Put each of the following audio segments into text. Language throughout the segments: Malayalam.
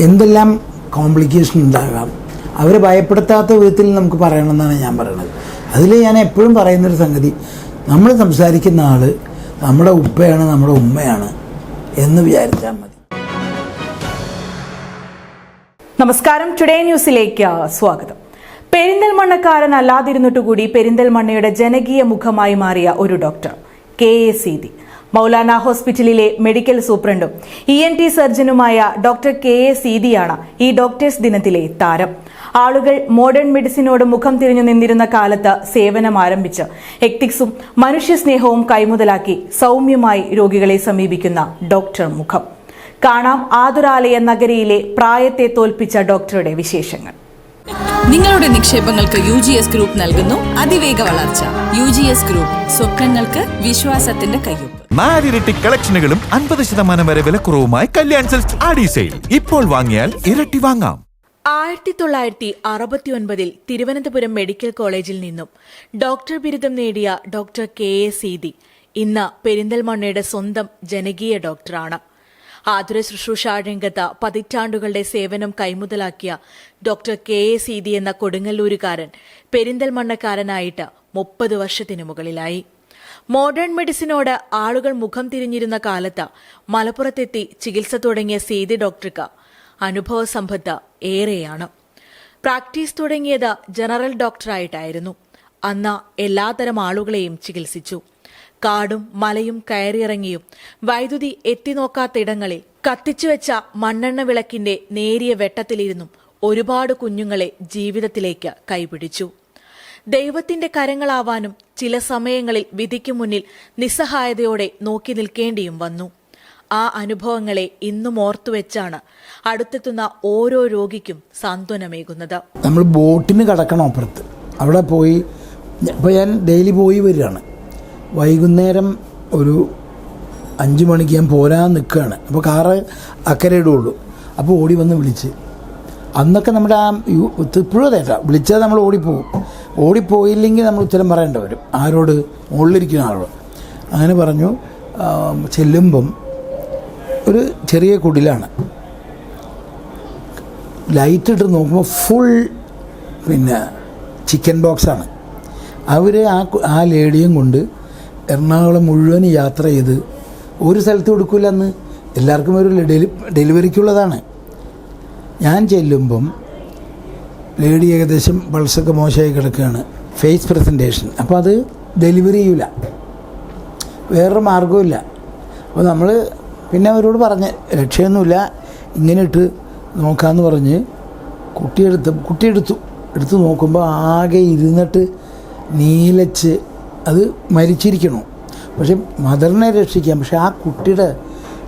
എന്തെല്ലാം കോംപ്ലിക്കേഷൻ ഉണ്ടാകാം? അവരെ ഭയപ്പെടുത്താത്ത വിധത്തിൽ നമുക്ക് പറയണമെന്നാണ് ഞാൻ പറയുന്നത്. അതിൽ ഞാൻ എപ്പോഴും പറയുന്നൊരു സംഗതി നമ്മൾ സംസാരിക്കുന്ന ആൾ നമ്മുടെ ഉപ്പയാണ് നമ്മുടെ ഉമ്മയാണ് എന്ന് വിചാരിച്ചാൽ മതി. നമസ്കാരം. ടുഡേ ന്യൂസിലേക്ക് സ്വാഗതം. പെരിന്തൽമണ്ണക്കാരൻ അല്ലാതിരുന്നിട്ടുകൂടി പെരിന്തൽമണ്ണയുടെ ജനകീയ മുഖമായി മാറിയ ഒരു doctor K A Seethi. Maulana ഹോസ്പിറ്റലിലെ മെഡിക്കൽ സൂപ്രണ്ടും ഇ എൻ ടി സർജനുമായ ഡോക്ടർ കെ എ സീതിയാണ് ഈ ഡോക്ടേഴ്സ് ദിനത്തിലെ താരം. ആളുകൾ മോഡേൺ മെഡിസിനോട് മുഖം തിരിഞ്ഞു നിന്നിരുന്ന കാലത്ത് സേവനം ആരംഭിച്ച് എക്തിക്സും മനുഷ്യസ്നേഹവും കൈമുതലാക്കി സൗമ്യമായി രോഗികളെ സമീപിക്കുന്ന ഡോക്ടർ മുഖം. കാണാം ആതുരാലയ നഗരിയിലെ പ്രായത്തെ തോൽപ്പിച്ച ഡോക്ടറുടെ വിശേഷങ്ങൾ. നിങ്ങളുടെ നിക്ഷേപങ്ങൾക്ക് യു ജി എസ് ഗ്രൂപ്പ് നൽകുന്നു അതിവേഗ വളർച്ച. യു ജി എസ് ഗ്രൂപ്പ് സ്വപ്നങ്ങൾക്ക് വിശ്വാസത്തിന്റെ കയ്യൊപ്പ്. നാലിരട്ടി കളക്ഷനുകളും അൻപത് ശതമാനം വരെ വിലക്കുറവുമായി കല്യാൺ സെൽസ് ആഡി സെയിൽ. ഇപ്പോൾ വാങ്ങിയാൽ ഇരട്ടി വാങ്ങാം. ആയിരത്തി തൊള്ളായിരത്തി അറുപത്തിയൊൻപതിൽ തിരുവനന്തപുരം മെഡിക്കൽ കോളേജിൽ നിന്നും ഡോക്ടർ ബിരുദം നേടിയ ഡോക്ടർ കെ എ സീതി. ഇന്ന് പെരിന്തൽമണ്ണയുടെ സ്വന്തം ജനകീയ ഡോക്ടറാണ്. ആതുര ശുശ്രൂഷ രംഗത്ത് പതിറ്റാണ്ടുകളുടെ സേവനം കൈമുതലാക്കിയ ഡോക്ടർ കെ എ സീതി എന്ന കൊടുങ്ങല്ലൂരുകാരൻ പെരിന്തൽമണ്ണക്കാരനായിട്ട് മുപ്പത് വർഷത്തിനു മുകളിലായി. മോഡേൺ മെഡിസിനോട് ആളുകൾ മുഖം തിരിഞ്ഞിരുന്ന കാലത്ത് മലപ്പുറത്തെത്തി ചികിത്സ തുടങ്ങിയ സീതി ഡോക്ടർക്ക് അനുഭവ സമ്പത്ത് ഏറെയാണ്. പ്രാക്ടീസ് തുടങ്ങിയത് ജനറൽ ഡോക്ടറായിട്ടായിരുന്നു. അന്ന് എല്ലാത്തരം ആളുകളെയും ചികിത്സിച്ചു. കാടും മലയും കയറിയിറങ്ങിയും വൈദ്യുതി എത്തിനോക്കാത്തിടങ്ങളിൽ കത്തിച്ചുവെച്ച മണ്ണെണ്ണ വിളക്കിന്റെ നേരിയ വെട്ടത്തിലിരുന്നും ഒരുപാട് കുഞ്ഞുങ്ങളെ ജീവിതത്തിലേക്ക് കൈപിടിച്ചു. ദൈവത്തിന്റെ കരങ്ങളാവാനും ചില സമയങ്ങളിൽ വിധിക്കു മുന്നിൽ നിസ്സഹായതയോടെ നോക്കി നിൽക്കേണ്ടിയും വന്നു. ആ അനുഭവങ്ങളെ ഇന്നും ഓർത്തുവെച്ചാണ് അടുത്തെത്തുന്ന ഓരോ രോഗിക്കും സാന്ത്വനമേകുന്നത്. നമ്മൾ ബോട്ടിന് കടക്കണം അപ്പുറത്ത്? അവിടെ പോയി ഇപ്പോൾ ഞാൻ ഡെയിലി പോയി വരികയാണ്. വൈകുന്നേരം ഒരു അഞ്ച് മണിക്ക് ഞാൻ പോരാൻ നിൽക്കുകയാണ്. അപ്പോൾ കാറ് അക്കരെ ഇടുള്ളൂ. അപ്പോൾ ഓടി വന്ന് വിളിച്ച്. അന്നൊക്കെ നമ്മുടെ ആ ഇപ്പോഴും അതേട്ടാ വിളിച്ചാൽ നമ്മൾ ഓടിപ്പോവും. ഓടിപ്പോയില്ലെങ്കിൽ നമ്മൾ ഉത്തരം പറയേണ്ട വരും. ആരോട്? മുകളിലിരിക്കുന്ന ആളോട്. അങ്ങനെ പറഞ്ഞു ചെല്ലുമ്പം ഒരു ചെറിയ കുടിലാണ്. ലൈറ്റ് ഇട്ട് നോക്കുമ്പോൾ ഫുൾ പിന്നെ ചിക്കൻ ബോക്സാണ്. അവർ ആ ആ ലേഡിയും കൊണ്ട് എറണാകുളം മുഴുവൻ യാത്ര ചെയ്ത് ഒരു സ്ഥലത്ത് കൊടുക്കില്ല അന്ന് എല്ലാവർക്കും ഒരു ഡെലി ഡെലിവറിക്കുള്ളതാണ്. ഞാൻ ചെല്ലുമ്പം ലേഡി ഏകദേശം പൾസൊക്കെ മോശമായി കിടക്കുകയാണ്. ഫേസ് പ്രസന്റേഷൻ അപ്പോൾ അത് ഡെലിവറി ചെയ്യൂല. വേറൊരു മാർഗവുമില്ല അപ്പോൾ നമ്മൾ പിന്നെ അവരോട് പറഞ്ഞ് രക്ഷയൊന്നുമില്ല. ഇങ്ങനെ ഇട്ട് നോക്കാമെന്ന് പറഞ്ഞ് കുട്ടിയെടുത്ത് കുട്ടിയെടുത്തു. എടുത്ത് നോക്കുമ്പോൾ ആകെ ഇരുന്നിട്ട് നീലച്ച് അത് മരിച്ചിരിക്കണു. പക്ഷെ മദറിനെ രക്ഷിക്കാം പക്ഷെ ആ കുട്ടിയുടെ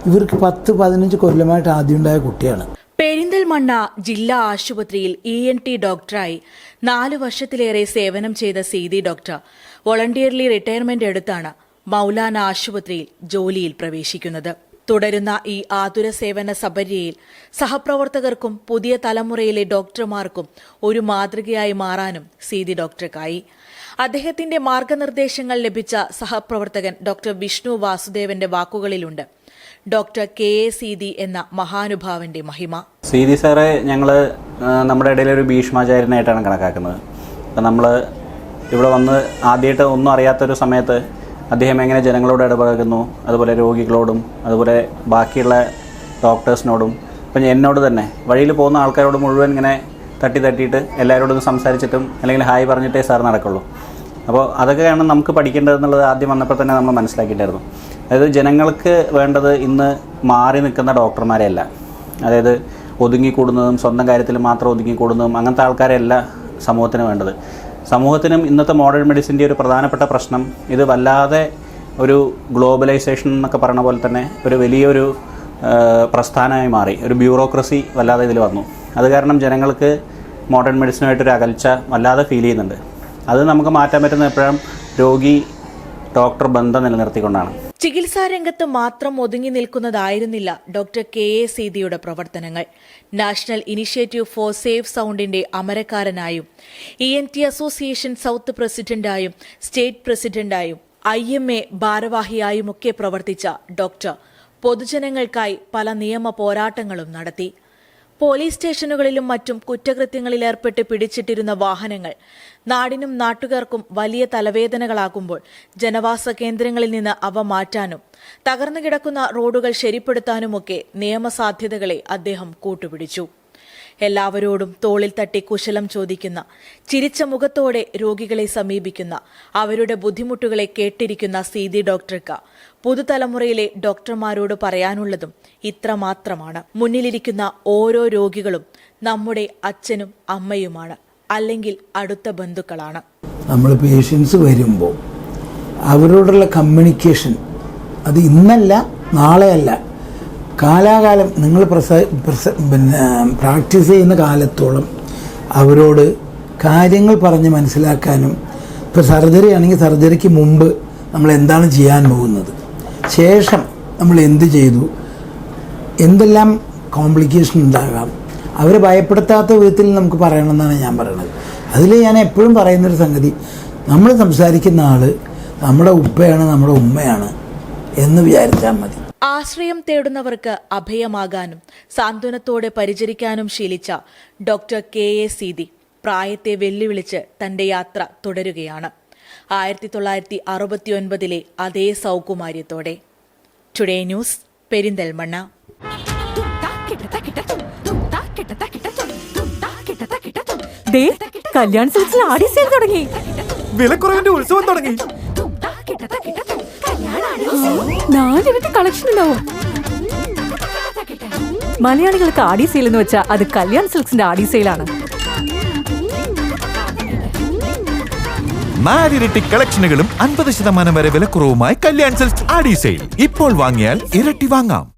ഇവർക്ക് പത്ത് പതിനഞ്ച് കൊല്ലമായിട്ട് ആദ്യം ഉണ്ടായ കുട്ടിയാണ്. പെരിന്തൽമണ്ണ ജില്ലാ ആശുപത്രിയിൽ ഇ എൻ ടി ഡോക്ടറായി നാല് വർഷത്തിലേറെ സേവനം ചെയ്ത സീതി ഡോക്ടർ. വോളണ്ടിയർലി റിട്ടയർമെന്റ് എടുത്താണ് മൗലാന ആശുപത്രിയിൽ ജോലിയിൽ പ്രവേശിക്കുന്നത്. തുടരുന്ന ഈ ആതുര സേവന സബരിയയിൽ സഹപ്രവർത്തകർക്കും പുതിയ തലമുറയിലെ ഡോക്ടർമാർക്കും ഒരു മാതൃകയായി മാറാനും സീതി ഡോക്ടർക്കായി. അദ്ദേഹത്തിന്റെ മാർഗനിർദ്ദേശങ്ങൾ ലഭിച്ച സഹപ്രവർത്തകൻ ഡോക്ടർ വിഷ്ണു വാസുദേവന്റെ വാക്കുകളിലുണ്ട്. ഡോക്ടർ കെ എ സീതി എന്ന മഹാനുഭാവന്റെ മഹിമ. സീതി സാറെ ഞങ്ങൾ നമ്മുടെ ഇടയിൽ ഒരു ഭീഷ്മാചാര്യനായിട്ടാണ് കണക്കാക്കുന്നത്. അപ്പം നമ്മൾ ഇവിടെ വന്ന് ആദ്യമായിട്ട് ഒന്നും അറിയാത്തൊരു സമയത്ത് അദ്ദേഹം എങ്ങനെ ജനങ്ങളോട് ഇടപഴകുന്നു അതുപോലെ രോഗികളോടും അതുപോലെ ബാക്കിയുള്ള ഡോക്ടേഴ്സിനോടും അപ്പം എന്നോട് തന്നെ. വഴിയിൽ പോകുന്ന ആൾക്കാരോട് മുഴുവൻ ഇങ്ങനെ തട്ടി തട്ടിയിട്ട് എല്ലാവരോടും സംസാരിച്ചിട്ടും അല്ലെങ്കിൽ ഹായ് പറഞ്ഞിട്ടേ സാർ നടക്കുള്ളൂ. അപ്പോൾ അതൊക്കെയാണ് നമുക്ക് പഠിക്കേണ്ടതെന്നുള്ളത് ആദ്യം വന്നപ്പോൾ തന്നെ നമ്മൾ മനസ്സിലാക്കിയിട്ടായിരുന്നു അതായത് ജനങ്ങൾക്ക് വേണ്ടത് ഇന്ന് മാറി നിൽക്കുന്ന ഡോക്ടർമാരെയല്ല. അതായത് ഒതുങ്ങിക്കൂടുന്നതും സ്വന്തം കാര്യത്തിൽ മാത്രം ഒതുങ്ങിക്കൂടുന്നതും അങ്ങനത്തെ ആൾക്കാരെയല്ല സമൂഹത്തിന് വേണ്ടത്. സമൂഹത്തിനും ഇന്നത്തെ മോഡേൺ മെഡിസിന്റെ ഒരു പ്രധാനപ്പെട്ട പ്രശ്നം ഇത് വല്ലാതെ ഒരു ഗ്ലോബലൈസേഷൻ എന്നൊക്കെ പറയുന്ന പോലെ തന്നെ ഒരു വലിയൊരു പ്രസ്ഥാനമായി മാറി. ഒരു ബ്യൂറോക്രസി വല്ലാതെ ഇതിൽ വന്നു. അത് കാരണം ജനങ്ങൾക്ക് മോഡേൺ മെഡിസിനുമായിട്ടൊരു അകൽച്ച വല്ലാതെ ഫീൽ ചെയ്യുന്നുണ്ട്. അത് നമുക്ക് മാറ്റാൻ പറ്റുന്ന എപ്പോഴും രോഗി ഡോക്ടർ ബന്ധം നിലനിർത്തിക്കൊണ്ടാണ്. ചികിത്സാ രംഗത്ത് മാത്രം ഒതുങ്ങി നിൽക്കുന്നതായിരുന്നില്ല ഡോക്ടർ കെ എ സീതിയുടെ പ്രവർത്തനങ്ങൾ. നാഷണൽ ഇനിഷ്യേറ്റീവ് ഫോർ സേഫ് സൗണ്ടിന്റെ അമരക്കാരനായും E N T association south പ്രസിഡന്റായും state പ്രസിഡന്റായും ഐ എം എ ഭാരവാഹിയായുമൊക്കെ പ്രവർത്തിച്ച ഡോക്ടർ പൊതുജനങ്ങൾക്കായി പല നിയമ പോരാട്ടങ്ങളും നടത്തി. പോലീസ് സ്റ്റേഷനുകളിലും മറ്റും കുറ്റകൃത്യങ്ങളിൽ ഏർപ്പെട്ട് പിടിച്ചിട്ടിരുന്ന വാഹനങ്ങൾ നാടിനും നാട്ടുകാർക്കും വലിയ തലവേദനകളാകുമ്പോൾ ജനവാസ കേന്ദ്രങ്ങളിൽ നിന്ന് അവ മാറ്റാനും തകർന്നു കിടക്കുന്ന റോഡുകൾ ശരിപ്പെടുത്താനുമൊക്കെ നിയമസാധ്യതകളെ അദ്ദേഹം കൂട്ടുപിടിച്ചു. എല്ലാവരോടും തോളിൽ തട്ടി കുശലം ചോദിക്കുന്ന ചിരിച്ച മുഖത്തോടെ രോഗികളെ സമീപിക്കുന്ന അവരുടെ ബുദ്ധിമുട്ടുകളെ കേട്ടിരിക്കുന്ന സീതി ഡോക്ടർക്ക് പുതുതലമുറയിലെ ഡോക്ടർമാരോട് പറയാനുള്ളതും ഇത്രമാത്രമാണ്. മുന്നിലിരിക്കുന്ന ഓരോ രോഗികളും നമ്മുടെ അച്ഛനും അമ്മയുമാണ്. അല്ലെങ്കിൽ അടുത്ത ബന്ധുക്കളാണ്. നമ്മൾ പേഷ്യൻസ് വരുമ്പോൾ അവരോടുള്ള കമ്മ്യൂണിക്കേഷൻ അത് ഇന്നല്ല നാളെയല്ല. കാലാകാലം നിങ്ങൾ പ്രസ പ്രസ പിന്നെ പ്രാക്ടീസ് ചെയ്യുന്ന കാലത്തോളം അവരോട് കാര്യങ്ങൾ പറഞ്ഞ് മനസ്സിലാക്കാനും ഇപ്പോൾ സർജറി ആണെങ്കിൽ സർജറിക്ക് മുമ്പ് നമ്മൾ എന്താണ് ചെയ്യാൻ പോകുന്നത്? ശേഷം നമ്മൾ എന്ത് ചെയ്തു? എന്തെല്ലാം കോംപ്ലിക്കേഷൻ ഉണ്ടാകാം? അവരെ ഭയപ്പെടുത്താത്ത വിധത്തിൽ നമുക്ക് പറയണമെന്നാണ് ഞാൻ പറയുന്നത്. അതിൽ ഞാൻ എപ്പോഴും പറയുന്നൊരു സംഗതി നമ്മൾ സംസാരിക്കുന്ന ആൾ നമ്മുടെ ഉപ്പയാണ് നമ്മുടെ ഉമ്മയാണ് എന്ന് വിചാരിച്ചാൽ മതി. ആശ്രയം തേടുന്നവർക്ക് അഭയമാകാനും സാന്ത്വനത്തോടെ പരിചരിക്കാനും ശീലിച്ച ഡോക്ടർ കെ എ സീതി പ്രായത്തെ വെല്ലുവിളിച്ച് തന്റെ യാത്ര തുടരുകയാണ്. ആയിരത്തി തൊള്ളായിരത്തി അറുപത്തി ഒൻപതിലെ അതേ സൗകുമാര്യത്തോടെ. Today news Perinthalmanna. Kalyan silks Aadi sale തുടങ്ങി. വിലക്കുറവിന്റെ ഉത്സവം തുടങ്ങി. നാലിരട്ടി കളക്ഷൻ ഉണ്ടാവും. മലയാളികൾക്ക് ആടി സെയിൽ എന്ന് വെച്ചാൽ അത് കല്യാൺ സിൽക്സിന്റെ ആടി സെയിലാണ്. നാലിരട്ടി കളക്ഷനുകളും അൻപത് ശതമാനം വരെ വിലക്കുറവുമായി കല്യാൺ സെൽസ് ആഡി സെയിൽ. ഇപ്പോൾ വാങ്ങിയാൽ ഇരട്ടി വാങ്ങാം.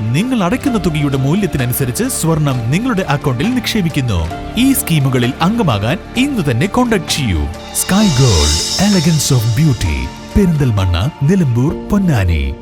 നിങ്ങൾ അടയ്ക്കുന്ന തുകയുടെ മൂല്യത്തിനനുസരിച്ച് സ്വർണം നിങ്ങളുടെ അക്കൗണ്ടിൽ നിക്ഷേപിക്കുന്നു. ഈ സ്കീമുകളിൽ അംഗമാകാൻ ഇന്ന് തന്നെ കോൺടാക്ട് ചെയ്യൂ. Sky gold elegance of beauty Perinthalmanna Nilambur Ponnani.